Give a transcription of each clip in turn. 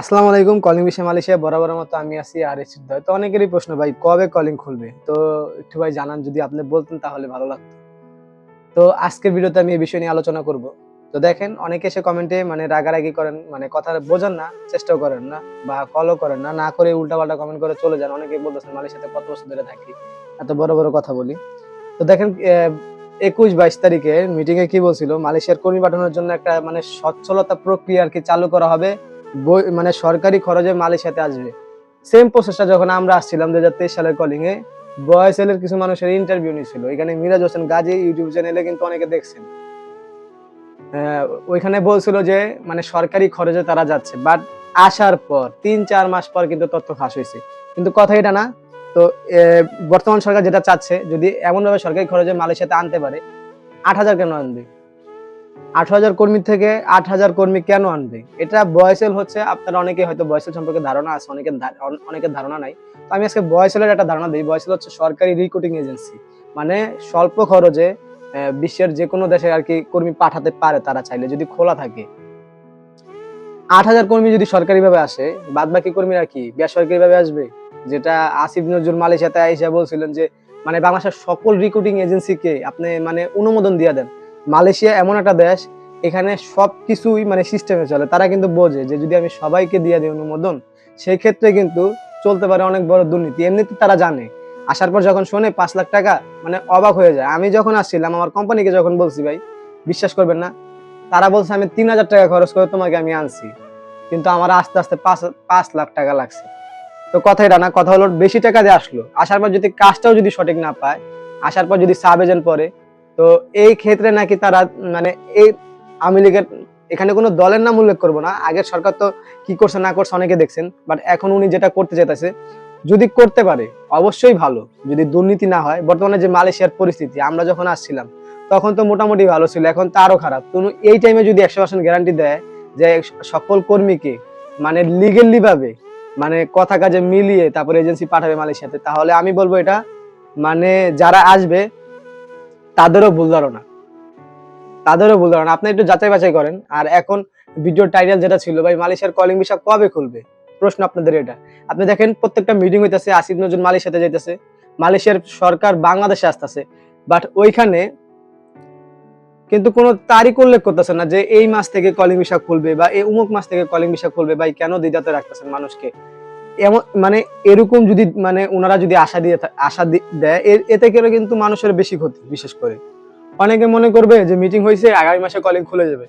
আসসালামু আলাইকুম কলিং বিষয় মালয়েশিয়া বরাবর মতো আমি আছি আর এসি তো অনেকেরই প্রশ্ন, ভাই, কবে কলিং খুলবে? তো একটু ভাই জানান, যদি আপনি বলতেন তাহলে ভালো লাগতো। তো আজকের ভিডিওতে আমি এই বিষয় নিয়ে আলোচনা করব। তো দেখেন, অনেকে এসে কমেন্টে মানে রাগারাগি করেন মানে কথা বোঝেন না, চেষ্টাও করেন না, বা কলও করেন না না করে উল্টাপাল্টা কমেন্ট করে চলে যান। অনেকে বলতেছেন, মালয়েশিয়াতে কত বছর ধরে থাকি? এত বড় বড় কথা বলি। তো দেখেন একুশ বাইশ তারিখে মিটিং এ কি বলছিল? মালয়েশিয়ার কর্মী পাঠানোর জন্য একটা মানে সচ্ছলতা প্রক্রিয়া আর কি চালু করা হবে। মানে সরকারি খরচে মালের সাথে আসবে। সেম প্রসেসটা যখন আমরা আসছিলাম দু হাজার তেইশ সালের কলিং এ বয়সেল এর কিছু মানুষের ইন্টারভিউ নিয়েছিল এখানে মিরাজ হোসেন গাজী ইউটিউব চ্যানেলে কিন্তু অনেকে দেখছেন। ওইখানে বলছিল যে মানে সরকারি খরচে তারা যাচ্ছে। বাট আসার পর, তিন, চার মাস পর কিন্তু তথ্য ফাঁস হয়েছে। কিন্তু কথা এটা না। তো বর্তমান সরকার যেটা চাচ্ছে, যদি এমনভাবে সরকারি খরচে মালয়েশিয়াতে আনতে পারে, আট হাজার কেন আনবে? আট হাজার কর্মী থেকে আট হাজার কর্মী কেন আনবে? এটা বয়সেল হচ্ছে, আপনারা অনেকে হয়তো বয়সেল সম্পর্কে ধারণা আছে, অনেকের অনেকের ধারণা নাই। তো আমি আজকে বয়সেলের একটা ধারণা দিই। বয়সেল হচ্ছে সরকারি রিক্রুটিং এজেন্সি মানে স্বল্প খরচে বিশ্বের যে কোনো দেশে আর কি কর্মী পাঠাতে পারে তারা চাইলে, যদি খোলা থাকে। আট হাজার কর্মী যদি সরকারি ভাবে আসে বাদ বাকি কর্মীরা কি বেসরকারি ভাবে আসবে? যেটা আসিফ নজরুল মালয়েশিয়াতে আইসা বলছিলেন যে মানে বাংলাদেশের সকল রিক্রুটিং এজেন্সিকে আপনি মানে অনুমোদন দিয়ে দেন। মালয়েশিয়া এমন একটা দেশ, এখানে সবকিছুই মানে সিস্টেমে চলে। তারা কিন্তু বোঝে যে যদি আমি সবাইকে দিয়ে দিই অনুমোদন সেই ক্ষেত্রে কিন্তু চলতে পারে অনেক বড় দুর্নীতি। এমনিতে তারা জানে। আসার পর যখন শোনে পাঁচ লাখ টাকা মানে অবাক হয়ে যায়। আমি যখন আসছিলাম, আমার কোম্পানিকে যখন বলছি, ভাই, বিশ্বাস করবেন না, তারা বলছে, আমি তিন হাজার টাকা খরচ করে তোমাকে আমি আনছি। কিন্তু আমার আস্তে আস্তে পাঁচ পাঁচ লাখ টাকা লাগছে। তো কথা এটা না, কথা হলো বেশি টাকা দিয়ে আসলো। আসার পর যদি কাজটাও যদি সঠিক না পায়, আসার পর যদি সাব এজেন্ট পরে তো এই ক্ষেত্রে নাকি তারা মানে এই আওয়ামী লীগের এখানে কোনো দলের নাম উল্লেখ করব না। আগের সরকার তো কি করছে না করছে অনেকে দেখছেন বাট এখন উনি যেটা করতে চাইতেছে, যদি করতে পারে, অবশ্যই ভালো। যদি দুর্নীতি না হয়, বর্তমানে যে মালয়েশিয়ার পরিস্থিতি, আমরা যখন আসছিলাম, তখন তো মোটামুটি ভালো ছিল, এখন তো আরও খারাপ। তো এই টাইমে যদি একশো পার্সেন্ট গ্যারান্টি দেয় যে সকল কর্মীকে মানে লিগেলি ভাবে মানে কথা কাজে মিলিয়ে তারপরে এজেন্সি পাঠাবে মালয়েশিয়াতে, তাহলে আমি বলব এটা মানে যারা আসবে তাদেরও ভুল ধারণা। তাদেরও ভুল ধারণা। আপনি একটু যাচাই বাছাই করেন। আর এখন ভিডিও টাইটেল যেটা ছিল, ভাই, মালয়েশিয়ার কলিং ভিসা কবে খুলবে? প্রশ্ন আপনাদের এটা। আপনি দেখেন, প্রত্যেকটা মিটিং হইতেছে, আসিফ নজরুল মালয়েশিয়াতে যাইতেছে। মালয়েশিয়ার সরকার বাংলাদেশে আসতেছে। বাট ওইখানে কিন্তু কোনো তারিখ উল্লেখ করতেছে না যে এই মাস থেকে কলিং ভিসা খুলবে বা এই উমুক মাস থেকে কলিং ভিসা খুলবে। ভাই, কেন দিদাতে রাখতেছেন মানুষকে? এমন মানে এরকম যদি মানে ওনারা যদি আশা দিয়ে আশা দেয় এতে করে কিন্তু মানুষের বেশি ক্ষতি, বিশেষ করে। অনেকে মনে করবে যে মিটিং হয়েছে, আগামী মাসে কলিং খুলে যাবে।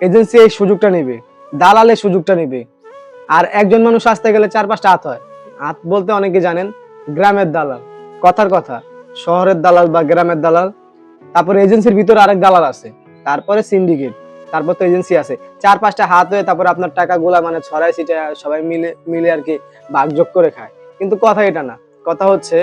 এজেন্সি এই সুযোগটা নেবে, দালালে সুযোগটা নেবে। আর একজন মানুষ আসতে গেলে চার পাঁচটা হাত হয়। হাত বলতে অনেকে জানেন, গ্রামের দালাল। কথার কথা, শহরের দালাল বা গ্রামের দালাল। তারপরে এজেন্সির ভিতরে আরেক দালাল আছে। তারপরে সিন্ডিকেট তারপর তো এজেন্সি আছে। চার পাঁচটা হাত হয়ে তারপরে আপনার টাকাগুলা মানে ছড়াই ছিটে সবাই মিলে মিলে আর কি ভাগযোগ করে খায়। কিন্তু কথা এটা না। কথা হচ্ছে,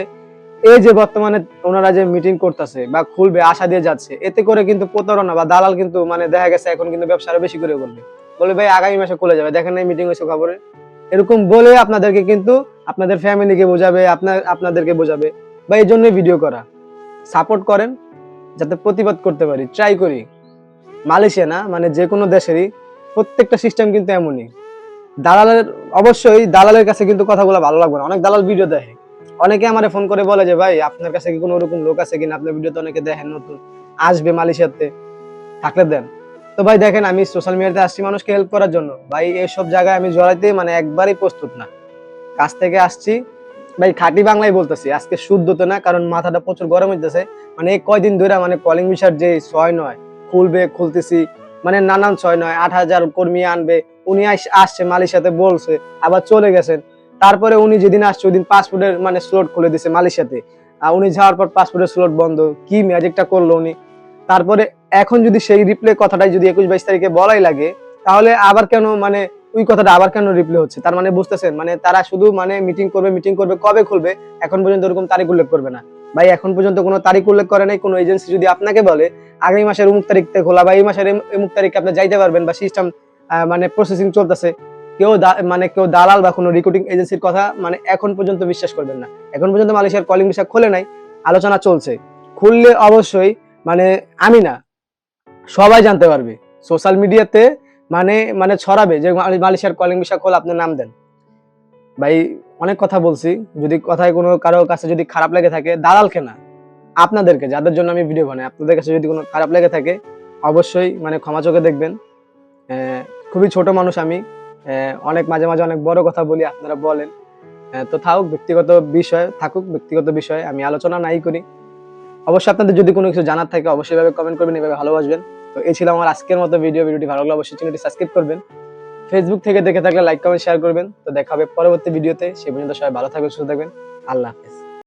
এই যে বর্তমানে ওনারা যে মিটিং করতেছে বা খুলবে, আশা দিয়ে যাচ্ছে, এতে করে কিন্তু প্রতারণা বা দালাল কিন্তু মানে দেখা গেছে এখন কিন্তু ব্যবসা বেশি করে করবে। বলে ভাই, আগামী মাসে খুলে যাবে। দেখেন এই মিটিং হয়েছে খবরে। এরকম বলে আপনাদেরকে কিন্তু আপনাদের ফ্যামিলিকে বোঝাবে, আপনার, আপনাদেরকে বোঝাবে বা এই জন্যই ভিডিও করা। সাপোর্ট করেন, যাতে প্রতিবাদ করতে পারি। ট্রাই করি। মালয়েশিয়া না মানে যে কোনো দেশেরই প্রত্যেকটা সিস্টেম কিন্তু এমনই। দালালের, অবশ্যই দালালের কাছে কিন্তু কথাগুলো ভালো লাগবে না। অনেক দালাল ভিডিও দেখে। অনেকে আমার ফোন করে বলে যে, ভাই, আপনার কাছে কি কোনো ওরকম লোক আছে কিনা? আপনার ভিডিওতে অনেকে দেখেন নতুন, আসবে মালয়েশিয়াতে। থাকলে দেন। তো ভাই, দেখেন, আমি সোশ্যাল মিডিয়াতে আসছি মানুষকে হেল্প করার জন্য। ভাই, এইসব জায়গায় আমি জড়াইতে মানে একবারই প্রস্তুত না। কাছ থেকে আসছি। ভাই, খাঁটি বাংলায় বলতেছি, আজকে শুদ্ধতে না, কারণ মাথাটা প্রচুর গরম হইতেছে। মানে কয়দিন ধরে মানে কলিং বিষার যে ছয়, নয় খুলবে, খুলতেছি। মানে নানান ছয় নয়, আট হাজার কর্মী আনবে। উনি আসছে মালয়েশিয়াতে বলছে, আবার চলে গেছেন। তারপরে উনি যেদিন আসছে ওই পাসপোর্টের মানে স্লট খুলে দিছে মালয়েশিয়াতে আর উনি যাওয়ার পর পাসপোর্টের স্লট বন্ধ। কি ম্যাজিকটা করল উনি। তারপরে এখন যদি সেই রিপ্লে কথাটাই যদি একুশ বাইশ তারিখে বলাই লাগে, তাহলে আবার কেন মানে ওই কথাটা আবার কেন রিপ্লে হচ্ছে? তার মানে বুঝতেছেন? মানে তারা শুধু মানে মিটিং করবে মিটিং করবে, কবে খুলবে? এখন পর্যন্ত ওরকম তারিখ উল্লেখ করবে না। ভাই, এখন পর্যন্ত কোনো তারিখ উল্লেখ করে নাই, কোনো এজেন্সি যদি আপনাকে বলে, আগামী মাসের অমুক তারিখ থেকে খোলা বা এই মাসের অমুক তারিখে আপনি যাইতে পারবেন বা সিস্টেম মানে প্রসেসিং চলতেছে, কেউ মানে কেউ দালাল বা কোনো রিক্রুটিং এজেন্সির কথা মানে এখন পর্যন্ত বিশ্বাস করবেন না। এখন পর্যন্ত মালয়েশিয়ার কলিং ভিসা খোলে নাই, আলোচনা চলছে। খুললে অবশ্যই মানে আমি না, সবাই জানতে পারবে। সোশ্যাল মিডিয়াতে মানে মানে ছড়াবে যে মালয়- মালয়েশিয়ার কলিং ভিসা খোল আপনার নাম দেন। ভাই, অনেক কথা বলছি। যদি কথায় কোনো কারও কাছে যদি খারাপ লেগে থাকে দালালকে না আপনাদেরকে, যাদের জন্য আমি ভিডিও বানাই, আপনাদের কাছে যদি কোনো খারাপ লেগে থাকে, অবশ্যই মানে ক্ষমা চোখে দেখবেন। খুবই ছোট মানুষ আমি। অনেক মাঝে মাঝে অনেক বড় কথা বলি, আপনারা বলেন। তো থাকুক, ব্যক্তিগত বিষয় থাকুক, ব্যক্তিগত বিষয় আমি আলোচনা নাই করি। অবশ্যই আপনাদের যদি কোনো কিছু জানার থাকে, অবশ্যই এভাবে কমেন্ট করবেন, এভাবে ভালোবাসবেন। তো এই ছিল আমার আজকের মতো ভিডিও ভিডিওটি ভালো লাগলে অবশ্যই চ্যানেলটি সাবস্ক্রাইব করবেন। ফেসবুক থেকে দেখে থাকলে লাইক কমেন্ট শেয়ার করবেন। তো দেখা হবে পরবর্তী ভিডিওতে সে পর্যন্ত সবাই ভালো থাকবেন, সুস্থ থাকবেন। আল্লাহ হাফেজ।